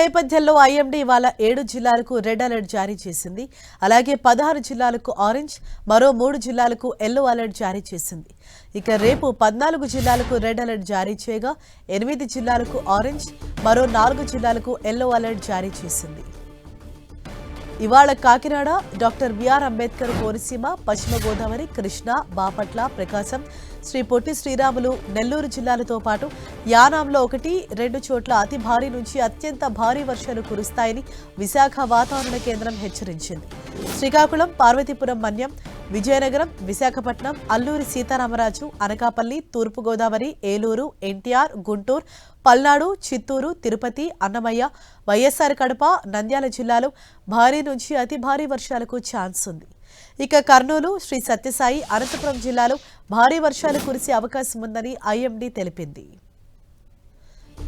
నేపథ్యంలో ఐఎండీ ఇవాళ ఏడు జిల్లాలకు రెడ్ అలర్ట్ జారీ చేసింది. అలాగే పదహారు జిల్లాలకు ఆరెంజ్ మరో మూడు జిల్లాలకు ఎల్లో అలర్ట్ జారీ చేసింది. ఇక రేపు పద్నాలుగు జిల్లాలకు రెడ్ అలర్ట్ జారీ చేయగా ఎనిమిది జిల్లాలకు ఆరెంజ్ మరో నాలుగు జిల్లాలకు ఎల్లో అలర్ట్ జారీ చేసింది. ఇవాళ Kakinada doctor B R Ambedkar Konaseema పశ్చిమ గోదావరి కృష్ణా బాపట్ల ప్రకాశం శ్రీ పొట్టి శ్రీరాములు నెల్లూరు జిల్లాలతో పాటు యానాంలో ఒకటి రెండు చోట్ల అతి భారీ నుంచి అత్యంత భారీ వర్షాలు కురుస్తాయని విశాఖ వాతావరణ కేంద్రం హెచ్చరించింది. శ్రీకాకుళం పార్వతీపురం మన్యం విజయనగరం విశాఖపట్నం అల్లూరి సీతారామరాజు అనకాపల్లి తూర్పుగోదావరి ఏలూరు ఎన్టీఆర్ గుంటూరు పల్నాడు చిత్తూరు తిరుపతి అన్నమయ్య వైఎస్ఆర్ కడప నంద్యాల జిల్లాలో భారీ నుంచి అతి భారీ వర్షాలకు ఛాన్స్ ఉంది. ఇక కర్నూలు శ్రీ సత్యసాయి అనంతపురం జిల్లాలో భారీ వర్షాలు కురిసే అవకాశం ఉందని ఐఎండీ తెలిపింది.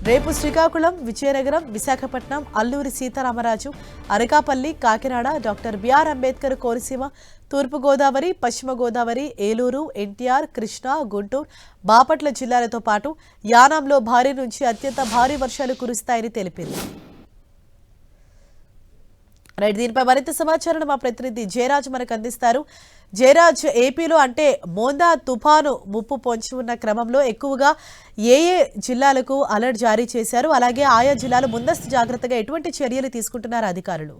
రేపు శ్రీకాకుళం విజయనగరం విశాఖపట్నం అల్లూరి సీతారామరాజు అనకాపల్లి కాకినాడ డాక్టర్ బిఆర్ అంబేద్కర్ కోనసీమ తూర్పుగోదావరి పశ్చిమ గోదావరి ఏలూరు ఎన్టీఆర్ కృష్ణా గుంటూరు బాపట్ల జిల్లాలతో పాటు యానాంలో భారీ నుంచి అత్యంత భారీ వర్షాలు కురుస్తాయని తెలిపింది. రైట్ దీనిపై మరింత సమాచారం మా ప్రతినిధి జయరాజ్ మనకు అందిస్తారు. జయరాజ్ ఏపీలో అంటే మోందా తుఫాను ముప్పు పొంచి ఉన్న క్రమంలో ఎక్కువగా ఏ ఏ జిల్లాలకు అలర్ట్ జారీ చేశారు? అలాగే ఆయా జిల్లాలు ముందస్తు జాగ్రత్తగా ఎటువంటి చర్యలు తీసుకుంటున్నారు అధికారులు?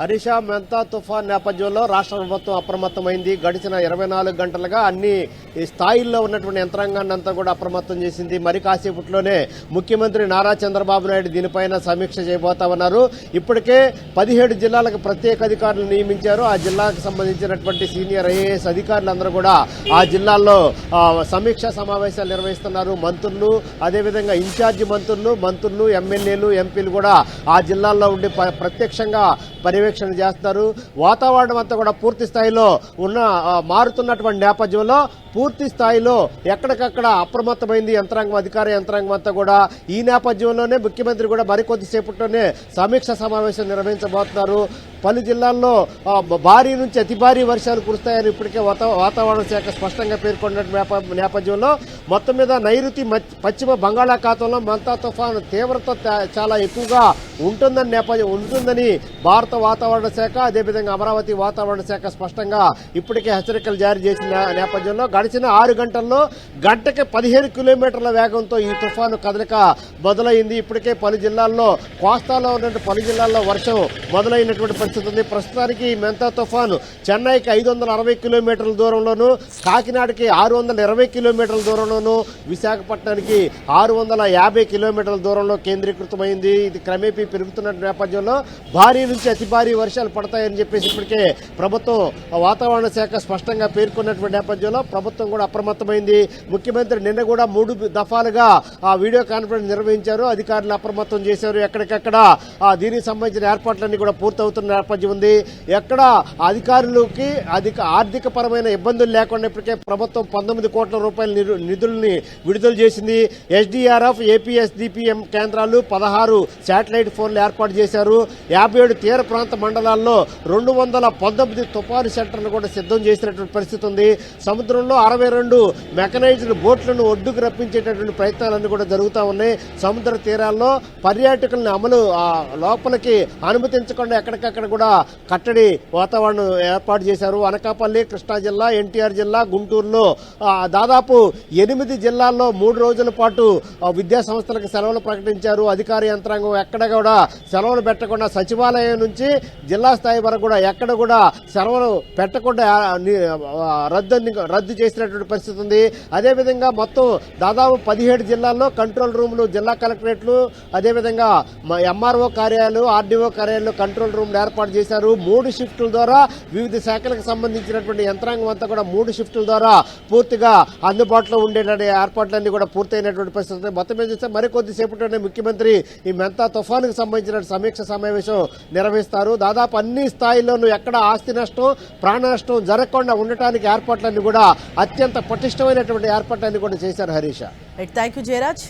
హరీష మెంతా తుఫాన్ నేపథ్యంలో రాష్ట్ర ప్రభుత్వం అప్రమత్తమైంది. గడిచిన ఇరవై నాలుగు గంటలుగా అన్ని ఈ స్థాయిల్లో ఉన్నటువంటి యంత్రాంగాన్ని అంతా కూడా అప్రమత్తం చేసింది. మరి కాసేపట్లోనే ముఖ్యమంత్రి నారా చంద్రబాబు నాయుడు దీనిపైన సమీక్ష చేయబోతా ఉన్నారు. ఇప్పటికే పదిహేడు జిల్లాలకు ప్రత్యేక అధికారులు నియమించారు. ఆ జిల్లాకు సంబంధించినటువంటి సీనియర్ ఐఏఎస్ అధికారులందరూ కూడా ఆ జిల్లాల్లో సమీక్ష సమీక్షా సమావేశాలు నిర్వహిస్తున్నారు. మంత్రులు అదేవిధంగా ఇన్ఛార్జి మంత్రులు మంత్రులు ఎమ్మెల్యేలు ఎంపీలు కూడా ఆ జిల్లాల్లో ఉండి ప- ప్రత్యక్షంగా పర్యవేక్షణ చేస్తారు. వాతావరణం అంతా కూడా పూర్తి స్థాయిలో ఉన్న మారుతున్నటువంటి నేపథ్యంలో పూర్తి స్థాయిలో ఎక్కడికక్కడ అప్రమత్తమైంది యంత్రాంగం అధికార యంత్రాంగం అంతా కూడా. ఈ నేపథ్యంలోనే ముఖ్యమంత్రి కూడా మరికొద్దిసేపట్లోనే సమీక్ష సమావేశం నిర్వహించబోతున్నారు. పలు జిల్లాల్లో భారీ నుంచి అతి భారీ వర్షాలు కురుస్తాయని ఇప్పటికే వాతావరణ శాఖ స్పష్టంగా పేర్కొన్న నేపథ్యంలో మొత్తం మీద నైరుతి పశ్చిమ బంగాళాఖాతంలో మంతా తుఫాను తీవ్రత చాలా ఎక్కువగా ఉంటుందని నేపథ్యం ఉంటుందని భారత వాతావరణ శాఖ అదేవిధంగా అమరావతి వాతావరణ శాఖ స్పష్టంగా ఇప్పటికే హెచ్చరికలు జారీ చేసిన నేపథ్యంలో గడిచిన ఆరు గంటల్లో గంటకి పదిహేను కిలోమీటర్ల వేగంతో ఈ తుఫాను కదలిక మొదలైంది. ఇప్పటికే పలు జిల్లాల్లో కోస్తాలో ఉన్నటువంటి పలు జిల్లాల్లో వర్షం మొదలైనటువంటి పరిస్థితి ప్రస్తుతానికి మెంతా తుఫాను చెన్నైకి ఐదు వందల అరవై కిలోమీటర్ల దూరంలోను కాకినాడకి ఆరు వందల ఇరవై కిలోమీటర్ల దూరంలోను విశాఖపట్నానికి ఆరు వందల యాభై కిలోమీటర్ల దూరంలో కేంద్రీకృతమైంది. ఇది క్రమేపీ పెరుగుతున్న నేపథ్యంలో భారీ నుంచి అతి భారీ వర్షాలు పడతాయని చెప్పేసి ఇప్పటికే ప్రభుత్వం వాతావరణ శాఖ స్పష్టంగా పేర్కొన్నటువంటి నేపథ్యంలో ప్రభుత్వం కూడా అప్రమత్తమైంది. ముఖ్యమంత్రి నిన్న కూడా మూడు దఫాలుగా ఆ వీడియో కాన్ఫరెన్స్ నిర్వహించారు. అధికారులు అప్రమత్తం చేశారు. ఎక్కడికక్కడ దీనికి సంబంధించిన ఏర్పాట్లన్నీ కూడా పూర్తవుతున్న నేపథ్యం ఉంది. ఎక్కడ అధికారులకి అధిక ఆర్థిక పరమైన ఇబ్బందులు లేకుండా ఇప్పటికే ప్రభుత్వం పంతొమ్మిది కోట్ల రూపాయల నిధుల్ని విడుదల చేసింది. ఎస్డిఆర్ఎఫ్ ఏపీఎస్డిపిఎం కేంద్రాలు పదహారు శాటిలైట్ ఫోన్లు ఏర్పాటు చేశారు. యాభై ఏడు తీర ప్రాంత మండలాల్లో రెండు వందల పంతొమ్మిది తుపాను సెంటర్లు కూడా సిద్ధం చేసినటువంటి పరిస్థితి ఉంది. సముద్రంలో అరవై రెండు మెకనైజ్డ్ బోట్లను ఒడ్డుకు రప్పించేటటువంటి ప్రయత్నాలన్నీ కూడా జరుగుతూ ఉన్నాయి. సముద్ర తీరాల్లో పర్యాటకులను అమలు లోపలికి అనుమతించకుండా ఎక్కడికక్కడ కూడా కట్టడి వాతావరణం ఏర్పాటు చేశారు. అనకాపల్లి కృష్ణా జిల్లా ఎన్టీఆర్ జిల్లా గుంటూరులో దాదాపు ఎనిమిది జిల్లాల్లో మూడు రోజుల పాటు విద్యా సంస్థలకు సెలవులు ప్రకటించారు. అధికార యంత్రాంగం ఎక్కడ కూడా సెలవులు పెట్టకుండా సచివాలయం నుంచి జిల్లా స్థాయి వరకు కూడా ఎక్కడ కూడా సెలవులు పెట్టకుండా రద్దు రద్దు చేసినటువంటి పరిస్థితి ఉంది. అదేవిధంగా మొత్తం దాదాపు పదిహేడు జిల్లాల్లో కంట్రోల్ రూమ్లు జిల్లా కలెక్టరేట్లు అదేవిధంగా ఎంఆర్ఓ కార్యాలయాలు ఆర్డీఓ కార్యాలయాలు కంట్రోల్ రూమ్లు ఏర్పాటు చేశారు. మూడు షిఫ్టుల ద్వారా వివిధ శాఖలకు సంబంధించినటువంటి యంత్రాంగం అంతా కూడా మూడు షిఫ్టుల ద్వారా పూర్తిగా అందుబాటులో ఉండేటువంటి ఏర్పాట్లన్నీ కూడా పూర్తయినటువంటి పరిస్థితి మొత్తం మీద చూస్తే మరికొద్దిసేపట్లోనే ముఖ్యమంత్రి ఈ మెంతా తుఫానుకు సంబంధించిన సమీక్ష సమావేశం నిర్వహిస్తారు. దాదాపు అన్ని స్థాయిల్లోనూ ఎక్కడ ఆస్తి నష్టం ప్రాణ నష్టం జరగకుండా ఉండటానికి ఏర్పాట్లన్నీ కూడా అత్యంత పటిష్టమైనటువంటి ఏర్పాట్లన్నీ కూడా చేశారు హరీష. Thank you Jayaraj